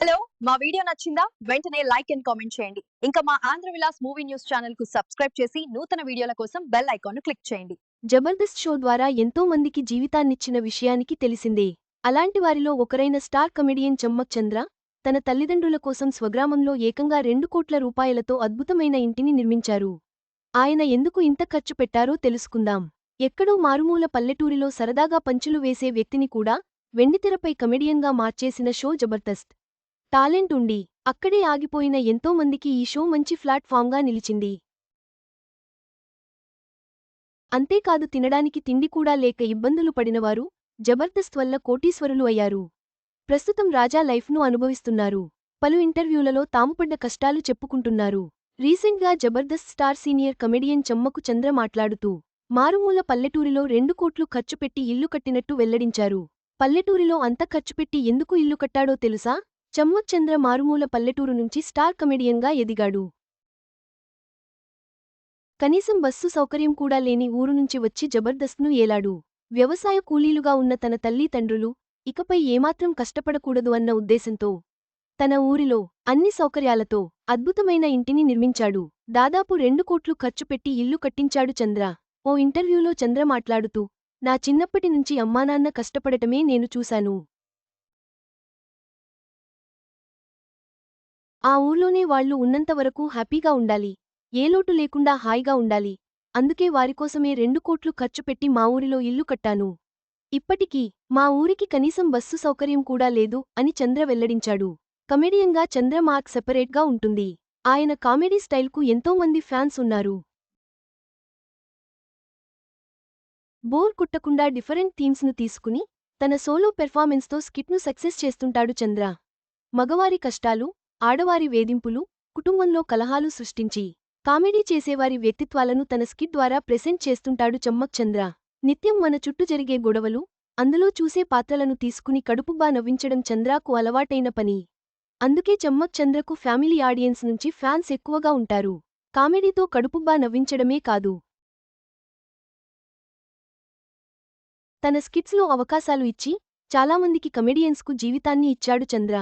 Hello మా video నచ్చిందా? వెంటనే లైక్ అండ్ కామెంట్ చేయండి. ఇంకా మా ఆంధ్ర విలాస్ మూవీ న్యూస్ ఛానల్కు సబ్స్క్రైబ్ చేసి నూతన వీడియోల కోసం బెల్ ఐకాన్ క్లిక్ చేయండి. జబర్దస్త్ షో ద్వారా ఎంతో మందికి జీవితాన్నిచ్చిన విషయానికి తెలిసిందే. అలాంటి వారిలో ఒకరైన స్టార్ కమెడియన్ చమ్మక్ చంద్ర తన తల్లిదండ్రుల కోసం స్వగ్రామంలో ఏకంగా రెండు కోట్ల రూపాయలతో అద్భుతమైన ఇంటిని నిర్మించారు. ఆయన ఎందుకు ఇంత ఖర్చు పెట్టారో తెలుసుకుందాం. ఎక్కడో మారుమూల పల్లెటూరిలో సరదాగా పంచులు వేసే వ్యక్తిని కూడా వెండితెరపై కమెడియన్గా మార్చేసిన షో జబర్దస్త్. టాలెంట్ ఉండి అక్కడే ఆగిపోయిన ఎంతో మందికి ఈ షో మంచి ప్లాట్ఫామ్గా నిలిచింది. అంతేకాదు తినడానికి తిండి కూడా లేక ఇబ్బందులు పడినవారు జబర్దస్త్ వల్ల కోటీశ్వరులు అయ్యారు. ప్రస్తుతం రాజా లైఫ్ను అనుభవిస్తున్నారు. పలు ఇంటర్వ్యూలలో తాముపడ్డ కష్టాలు చెప్పుకుంటున్నారు. రీసెంట్గా Jabardasth star senior comedian Chammak Chandra మాట్లాడుతూ మారుమూల పల్లెటూరిలో రెండు కోట్లు ఖర్చుపెట్టి ఇల్లు కట్టినట్టు వెల్లడించారు. పల్లెటూరిలో అంత ఖర్చు పెట్టి ఎందుకు ఇల్లు కట్టాడో తెలుసా? చమ్మచ్చంద్ర మారుమూల పల్లెటూరు నుంచి స్టార్ కమెడియన్గా ఎదిగాడు. కనీసం బస్సు సౌకర్యం కూడా లేని ఊరు నుంచి వచ్చి జబర్దస్త్ను ఏలాడు. వ్యవసాయ కూలీలుగా ఉన్న తన తల్లి తండ్రులు ఇకపై ఏమాత్రం కష్టపడకూడదు అన్న ఉద్దేశంతో తన ఊరిలో అన్ని సౌకర్యాలతో అద్భుతమైన ఇంటిని నిర్మించాడు. దాదాపు రెండు కోట్లు ఖర్చు పెట్టి ఇల్లు కట్టించాడు చంద్ర. ఓ ఇంటర్వ్యూలో చంద్ర మాట్లాడుతూ నా చిన్నప్పటి నుంచి అమ్మానాన్న కష్టపడటమే నేను చూశాను. ఆ ఊర్లోనే వాళ్ళు ఉన్నంతవరకు హ్యాపీగా ఉండాలి ఏ లోటు లేకుండా హాయిగా ఉండాలి. అందుకే వారికోసమే రెండు కోట్లు ఖర్చు పెట్టి మా ఊరిలో ఇల్లు కట్టాను. ఇప్పటికీ మా ఊరికి కనీసం బస్సు సౌకర్యం కూడా లేదు అని చంద్ర వెల్లడించాడు. కమెడియన్గా చంద్ర మార్క్ సెపరేట్గా ఉంటుంది. ఆయన కామెడీ స్టైల్కు ఎంతోమంది ఫ్యాన్స్ ఉన్నారు. బోర్ కుట్టకుండా డిఫరెంట్ థీమ్స్ను తీసుకుని తన సోలో పెర్ఫార్మెన్స్తో స్కిట్ను సక్సెస్ చేస్తుంటాడు చంద్ర. మగవారి కష్టాలు ఆడవారి వేధింపులు కుటుంబంలో కలహాలు సృష్టించి కామెడీ చేసేవారి వ్యక్తిత్వాలను తన స్కిట్ ద్వారా ప్రెసెంట్ చేస్తుంటాడు చమ్మక్ చంద్ర. నిత్యం మన చుట్టూ జరిగే గొడవలు అందులో చూసే పాత్రలను తీసుకుని కడుపుబ్బా నవ్వించడం చంద్రాకు అలవాటైన పని. అందుకే చమ్మక్ చంద్రకు ఫ్యామిలీ ఆడియన్స్ నుంచి ఫ్యాన్స్ ఎక్కువగా ఉంటారు. కామెడీతో కడుపుబ్బా నవ్వించడమే కాదు. తన స్కిట్స్లో అవకాశాలు ఇచ్చి చాలామందికి కమెడియన్స్కు జీవితాన్ని ఇచ్చాడు చంద్ర.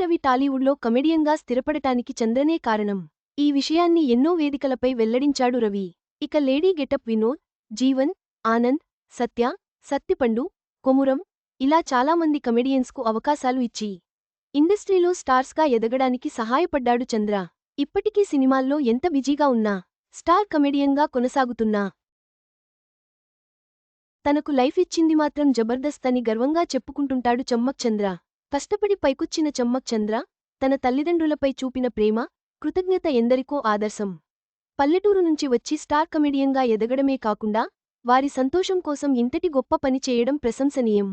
రవి టాలీవుడ్లో కమెడియన్గా స్థిరపడటానికి చంద్రనే కారణం. ఈ విషయాన్ని ఎన్నో వేదికలపై వెల్లడించాడు రవి. ఇక లేడీ గెటప్ వినోద్ జీవన్ ఆనంద్ సత్య సత్తిపండు కొమురం ఇలా చాలామంది కమెడియన్స్కు అవకాశాలు ఇచ్చి ఇండస్ట్రీలో స్టార్స్గా ఎదగడానికి సహాయపడ్డాడు చంద్ర. ఇప్పటికీ సినిమాల్లో ఎంత బిజీగా ఉన్నా స్టార్ కమెడియన్గా కొనసాగుతున్నా. తనకు లైఫ్ ఇచ్చింది మాత్రం జబర్దస్త్ అని గర్వంగా చెప్పుకుంటుంటాడు చమ్మక్ చంద్ర. కష్టపడి పైకొచ్చిన చమ్మక్ చంద్ర తన తల్లిదండ్రులపై చూపిన ప్రేమ కృతజ్ఞత ఎందరికో ఆదర్శం. పల్లెటూరు నుంచి వచ్చి స్టార్ కమెడియన్గా ఎదగడమే కాకుండా వారి సంతోషం కోసం ఇంతటి గొప్ప పని చేయడం ప్రశంసనీయం.